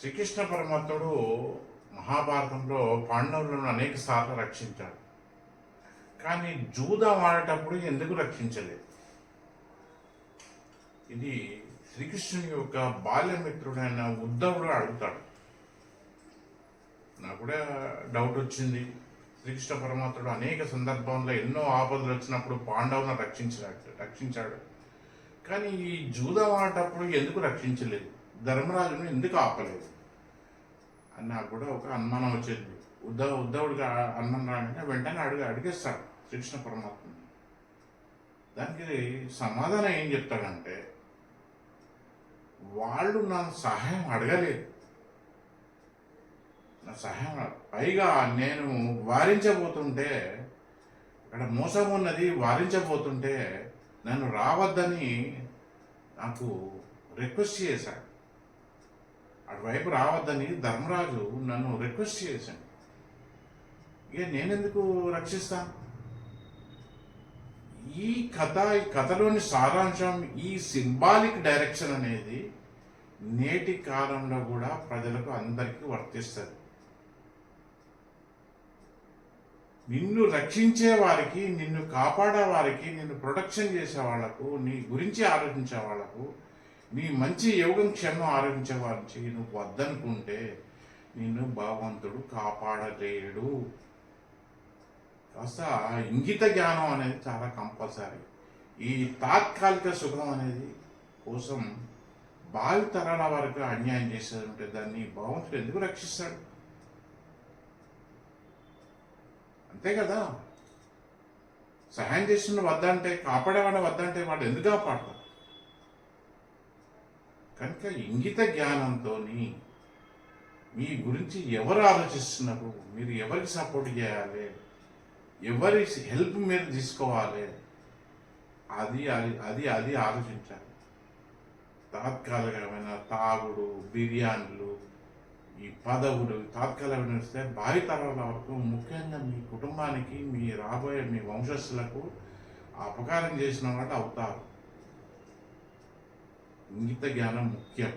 శ్రీకృష్ణ పరమాత్ముడు మహాభారతంలో పాండవులను అనేక సార్లు రక్షించాడు. కానీ జూదం ఆడేటప్పుడు ఎందుకు రక్షించలేదు? ఇది శ్రీకృష్ణుని యొక్క బాల్యమిత్రుడైన ఉద్ధవుడు అడుగుతాడు. నాకు కూడా డౌట్ వచ్చింది. శ్రీకృష్ణ పరమాత్ముడు అనేక సందర్భంలో ఎన్నో ఆపదలు వచ్చినప్పుడు పాండవులను రక్షించాడు రక్షించాడు. కానీ ఈ జూదం ఆడేటప్పుడు ఎందుకు రక్షించలేదు? ధర్మరాజును ఎందుకు ఆపలేదు? అని నాకు కూడా ఒక అనుమానం వచ్చేది. ఉద్ధవ్ ఉద్ధవుడికి అన్నం రాగానే వెంటనే అడుగు అడిగేస్తాడు శ్రీకృష్ణ పరమాత్మని. దానికి సమాధానం ఏం చెప్తాడంటే వాళ్ళు నా సహాయం అడగలేదు. నా సహాయం పైగా నేను వారించబోతుంటే అక్కడ మోసం ఉన్నది వారించబోతుంటే నన్ను రావద్దని నాకు రిక్వెస్ట్ చేశాడు. అటువైపు రావద్దని ధర్మరాజు నన్ను రిక్వెస్ట్ చేశాను ఇక నేనెందుకు రక్షిస్తాను ఈ కథ ఈ కథలోని సారాంశం ఈ సింబాలిక్ డైరెక్షన్ అనేది నేటి కాలంలో కూడా ప్రజలకు అందరికీ వర్తిస్తుంది. నిన్ను రక్షించే వారికి నిన్ను కాపాడే వారికి నిన్ను ప్రొటెక్షన్ చేసే వాళ్ళకు నీ గురించి ఆలోచించే వాళ్ళకు నీ మంచి యోగం క్షేమం ఆలోచించే చెయ్యి నువ్వు వద్దనుకుంటే నిన్ను భగవంతుడు కాపాడలేడు. కాస్త ఇంగిత జ్ఞానం అనేది చాలా కంపల్సరీ. ఈ తాత్కాలిక సుఖం అనేది కోసం భావి తరాల వరకు అన్యాయం చేసేది ఉంటే దాన్ని భగవంతుడు ఎందుకు రక్షిస్తాడు? అంతే కదా? సహాయం చేసిన వద్దంటే కాపాడేవాడిని వద్దంటే వాడు ఎందుకు కాపాడతాడు? కనుక ఇంగిత జ్ఞానంతో మీ గురించి ఎవరు ఆలోచిస్తున్నారు మీరు ఎవరికి సపోర్ట్ చేయాలి? ఎవరి హెల్ప్ మీరు తీసుకోవాలి? అది అది అది అది ఆలోచించాలి. తాత్కాలికమైన తాగుడు బిర్యానీలు ఈ పదవులు తాత్కాలికమైన వస్తే భావి తరాల వరకు ముఖ్యంగా మీ కుటుంబానికి మీ రాబోయే మీ వంశస్థులకు అపకారం చేసిన వాళ్ళు అవుతారు. ఇంగిత జ్ఞానం ముఖ్యం.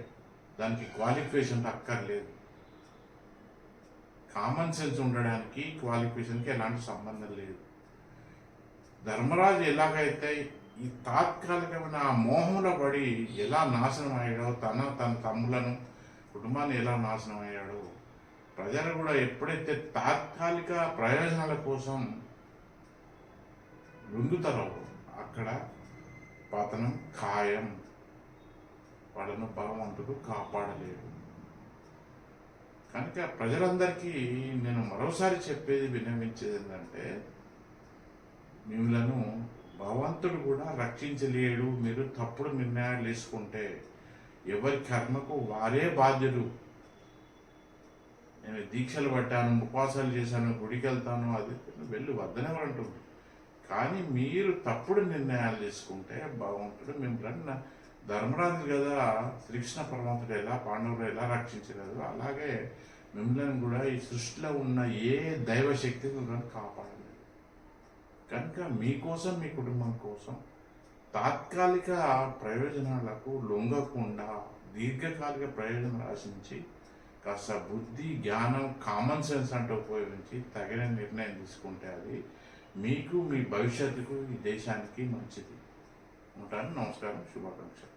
దానికి క్వాలిఫికేషన్ అక్కర్లేదు కామన్ సెన్స్ ఉండడానికి క్వాలిఫికేషన్కి ఎలాంటి సంబంధం లేదు. ధర్మరాజు ఎలాగైతే ఈ తాత్కాలికమైన ఆ మోహంలో పడి ఎలా నాశనం అయ్యాడో తన తన తమ్ములను కుటుంబాన్ని ఎలా నాశనం అయ్యాడో ప్రజలు కూడా ఎప్పుడైతే తాత్కాలిక ప్రయోజనాల కోసం లొంగుతారో అక్కడ పతనం ఖాయం. వాళ్ళను భగవంతుడు కాపాడలేడు. కనుక ప్రజలందరికీ నేను మరోసారి చెప్పేది విన్నవించేది ఏంటంటే మిమ్మలను భగవంతుడు కూడా రక్షించలేడు. మీరు తప్పుడు నిర్ణయాలు తీసుకుంటే ఎవరి కర్మకు వారే బాధ్యులు. నేను దీక్షలు పట్టాను ఉపవాసాలు చేశాను గుడికి వెళ్తాను అది వెళ్ళి వద్దనే అంటుంది కానీ మీరు తప్పుడు నిర్ణయాలు తీసుకుంటే భగవంతుడు మిమ్మల్ని ధర్మరాజు కదా శ్రీకృష్ణ పరమాత్ముడు ఎలా పాండవులు ఎలా రక్షించలేదు అలాగే మిమ్మల్ని కూడా ఈ సృష్టిలో ఉన్న ఏ దైవశక్తి మిమ్మల్ని కాపాడలేదు. కనుక మీకోసం మీ కుటుంబం కోసం తాత్కాలిక ప్రయోజనాలకు లొంగకుండా దీర్ఘకాలిక ప్రయోజనం ఆశించి కాస్త బుద్ధి జ్ఞానం కామన్ సెన్స్ అంటూ ఉపయోగించి తగిన నిర్ణయం తీసుకుంటే అది మీకు మీ భవిష్యత్తుకు ఈ దేశానికి మంచిది. ఉంటాను. నమస్కారం. శుభాకాంక్షలు.